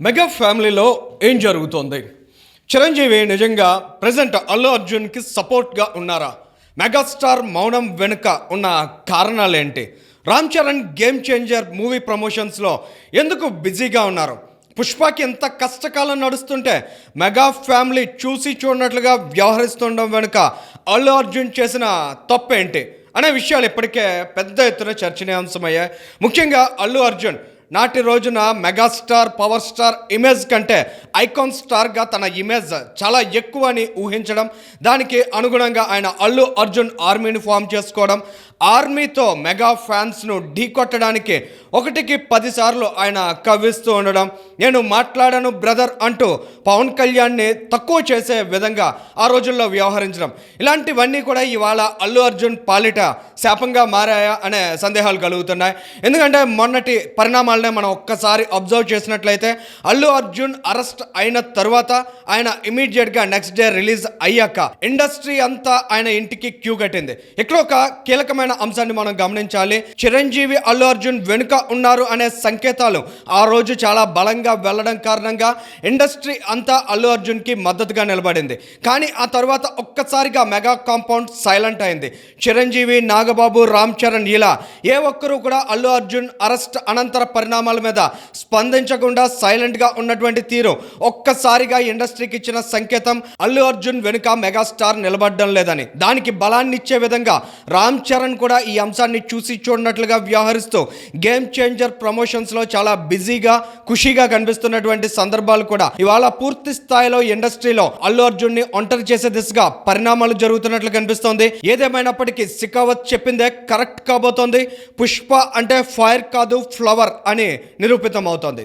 Mega ఫ్యామిలీలో ఏం జరుగుతోంది? చిరంజీవి నిజంగా ప్రజెంట్ అల్లు అర్జున్కి సపోర్ట్గా ఉన్నారా? మెగాస్టార్ మౌనం వెనుక ఉన్న కారణాలేంటి? Ram Charan game changer movie ప్రమోషన్స్లో ఎందుకు బిజీగా ఉన్నారు? పుష్పకి ఎంత కష్టకాలం నడుస్తుంటే మెగా ఫ్యామిలీ చూసి చూడనట్లుగా వ్యవహరిస్తుండడం వెనుక అల్లు అర్జున్ చేసిన తప్పేంటి? అనే విషయాలు ఇప్పటికే పెద్ద ఎత్తున చర్చనీయాంశమయ్యాయి. ముఖ్యంగా అల్లు అర్జున్ నాటి రోజున మెగాస్టార్ పవర్ స్టార్ ఇమేజ్ కంటే ఐకాన్ స్టార్గా తన ఇమేజ్ చాలా ఎక్కువ అని ఊహించడం దానికి అనుగుణంగా ఆయన అల్లు అర్జున్ ఆర్మీని ఫామ్ చేసుకోవడం ఆర్మీతో మెగా ఫ్యాన్స్ను ఢీకొట్టడానికి ఒకటికి పదిసార్లు ఆయన కవ్విస్తూ ఉండడం నేను మాట్లాడాను బ్రదర్ అంటూ పవన్ కళ్యాణ్ని తక్కువ చేసే విధంగా ఆ రోజుల్లో వ్యవహరించడం. ఇలాంటివన్నీ కూడా ఇవాళ అల్లు అర్జున్ పాలిట శాపంగా మారాయా అనే సందేహాలు కలుగుతున్నాయి. ఎందుకంటే మొన్నటి పరిణామాలనే మనం ఒక్కసారి అబ్జర్వ్ చేసినట్లయితే అల్లు అర్జున్ అరెస్ట్ అయిన తర్వాత ఆయన ఇమీడియట్గా నెక్స్ట్ డే రిలీజ్ అయ్యాక ఇండస్ట్రీ అంతా ఆయన ఇంటికి క్యూ కట్టింది. ఇక్కడ ఒక కీలకమైన అంశాన్ని మనం గమనించాలి. చిరంజీవి అల్లు అర్జున్ వెనుక ఉన్నారు అనే సంకేతాలు ఆ రోజు చాలా బలంగా వెళ్ళడం కారణంగా ఇండస్ట్రీ అంతా అల్లు అర్జున్కి మద్దతుగా నిలబడింది. కానీ ఆ తర్వాత ఒక్కసారిగా మెగా కాంపౌండ్ సైలెంట్ అయింది. చిరంజీవి నాగబాబు రామ్ చరణ్ ఇలా ఏ ఒక్కరూ కూడా అల్లు అర్జున్ అరెస్ట్ అనంతర పరిణామాల మీద స్పందించకుండా సైలెంట్గా ఉన్నటువంటి తీరు ఒక్కసారిగా ఇండస్ట్రీకి ఇచ్చిన సంకేతం అల్లు అర్జున్ వెనుక మెగాస్టార్ నిలబడడం లేదని. దానికి బలాన్నిచ్చే విధంగా రామ్ చరణ్ కూడా ఈ అంశాన్ని చూసి చూడనట్లుగా వ్యవహరిస్తూ గేమ్ చేంజర్ ప్రమోషన్స్లో చాలా బిజీగా ఖుషీగా కనిపిస్తున్నటువంటి సందర్భాలు కూడా ఇవాళ పూర్తి స్థాయిలో ఇండస్ట్రీలో అల్లు అర్జున్ని ఒంటరి చేసే దిశగా పరిణామాలు జరుగుతున్నట్లు కనిపిస్తోంది. ఏదేమైనప్పటికీ సికావత్ చెప్పిందే కరెక్ట్ కాబోతోంది. పుష్ప అంటే ఫైర్ కాదు ఫ్లవర్ అని నిరూపితం అవుతోంది